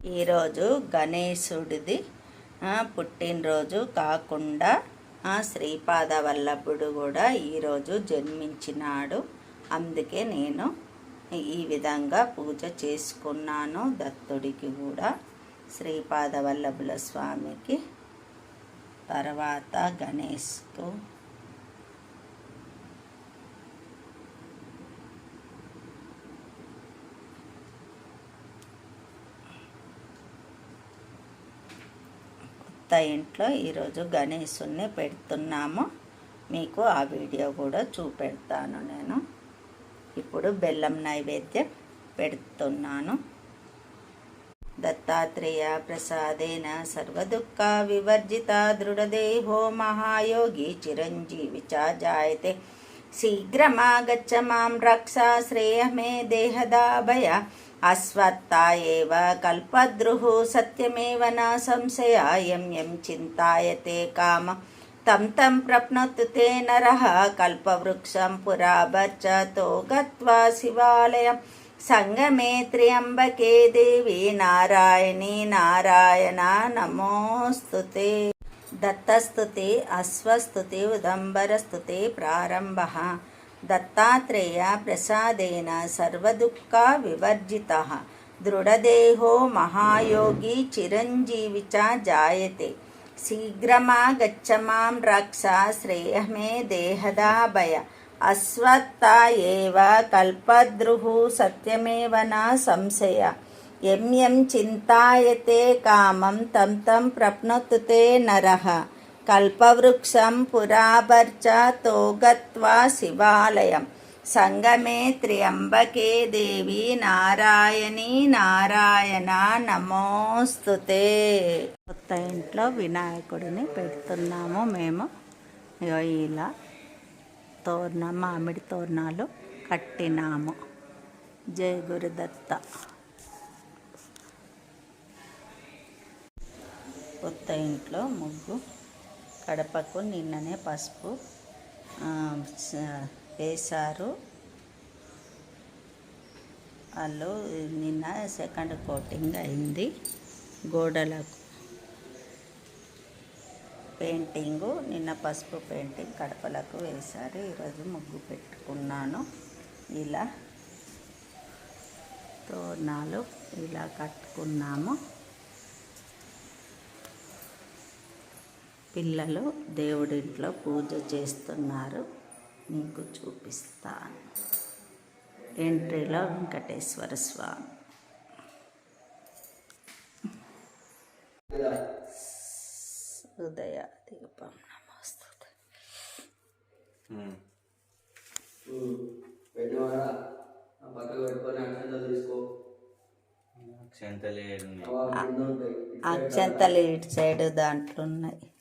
ఈరోజు గణేశుడిది పుట్టినరోజు కాకుండా ఆ, శ్రీపాద వల్లభుడు కూడా ఈరోజు జన్మించినాడు. అందుకే నేను ఈ విధంగా పూజ చేసుకున్నాను దత్తుడికి కూడా. శ్రీపాద వల్లభుల స్వామికి తర్వాత గణేష్కు కొత్త ఇంట్లో ఈరోజు గణేశుణ్ణి పెడుతున్నాము. మీకు ఆ వీడియో కూడా చూపెడతాను నేను. ఇప్పుడు బెల్లం నైవేద్యం పెడుతున్నాను. దత్తాత్రేయ ప్రసాదేన సర్వదుఃఖ వివర్జిత దృఢదేహో మహాయోగి చిరంజీవి చాజాయతే. శీఘ్రమాగచ్చ మాం రక్ష శ్రేయ మే దేహదాభయ. అశ్వత్థా ఏవ కల్పద్రుః సత్యమేవ నా సంశయాయం ఎం చింతాయతే కామ. తం తం ప్రప్నోతు తే నర కల్పవృక్షం పురాభర్చతో గత్వా శివాలయం. సంగమే త్ర్యంబకే దేవి నారాయణి నారాయణ నమోస్తుతే దత్తస్తుతి అశ్వస్తుతి ఉదంబరస్తుతి ప్రారంభ. దత్తాత్రేయ ప్రసాదేన సర్వదుఃఖ వివర్జిత దృఢదేహో మహాయోగి చిరంజీవి చ జాయతే శీఘ్రమాగచ్చ మాం రక్ష శ్రేయ మే దేహదాభయ అశ్వత్థ ఏవ కల్పద్రుః సత్యమేవ న సంశయ ఎం ఎం చింతాయతే కామం తం తం ప్రప్నోతు తే నరः కల్పవృక్షం పురాభర్చతో గత్వా శివాలయం. సంగమే త్ర్యంబకే దేవి నారాయణి నారాయణ. నమోస్తుతే కొత్త ఇంట్లో వినాయకుడిని పెడుతున్నాము మేము. ఇలా తోరణం మామిడి తోరణాలు కట్టినాము. జయ గురుదత్త. కొత్త ఇంట్లో ముగ్గు కడపకు నిన్ననే పసుపు వేశారు. వాళ్ళు నిన్న సెకండ్ కోటింగ్ అయింది. గోడలకు పెయింటింగు నిన్న పసుపు పెయింటింగ్ కడపలకు వేశారు. ఈరోజు ముగ్గు పెట్టుకున్నాను. ఇలా తోరణాలు ఇలా కట్టుకున్నాము. పిల్లలు దేవుడింట్లో పూజ చేస్తున్నారు. మీకు చూపిస్తాను. ఎంట్రీలో వెంకటేశ్వర స్వామి. ఉదయ దీపం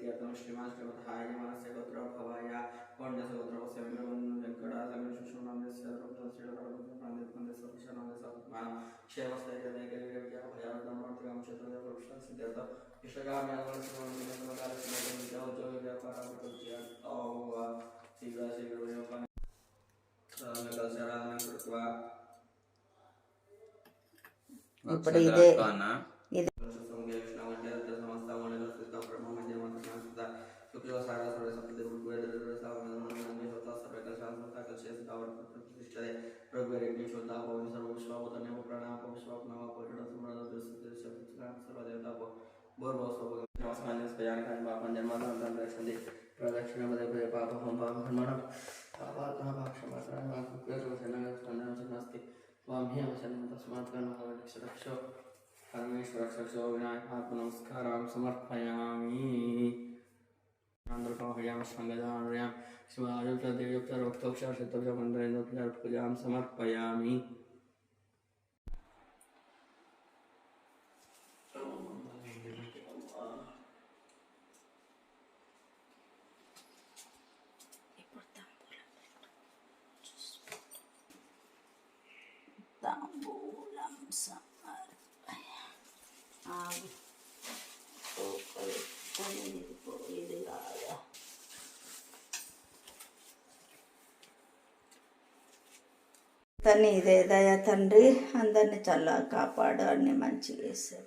इत्यर्थं श्रीमान् श्रीमतः यमनस्य गोत्रो भवाया पण्डस्य गोत्रस्य वेङ्कटासमेन सुषुणाम्यस्य रूपं श्रीलकरपन्दसर्वशनामसत्मानं क्षेमस्थैर्यदैकैर्यभयार्थमर्तिकं क्षेत्रयप्रविष्टं सिद्ध्यर्थं कृष्णकाम्यागमनसमन्दिरकालस्य ఇప్పుడు ఇదే शुक्ल शारदा सर्वे सप्तदेव गुरुवेद सर्वे होता सर्वे कलशान होता कलशे सदावर प्रतिष्ठते रघुवेद यज्ञ शोधा पवि सर्व विश्वा पतने को प्रणाम को विश्वा नाम को हृदय समरण दृश्य शब्द सर्व देवता को बोर बहुत सब नमस्कार इस बयान का बाप मन जन्म नाम दर्शन दे प्रदक्षिण बदे बदे पाप हम पाप हनुमान पापात पाप क्षमा करण माँ कुकर वचन स्पंदन न्द्रकमहयां सङ्गदानयां शिवायुक्तदेवयुक्तरोक्तोक्षाक्षतव्यमन्द्रेन्द्रपूजां समर्पयामि। ताम्बूलं समर्पयामि। తను ఇదే దయ తండ్రి అందరిని చల్లగా కాపాడు అన్ని మంచిగా చేసే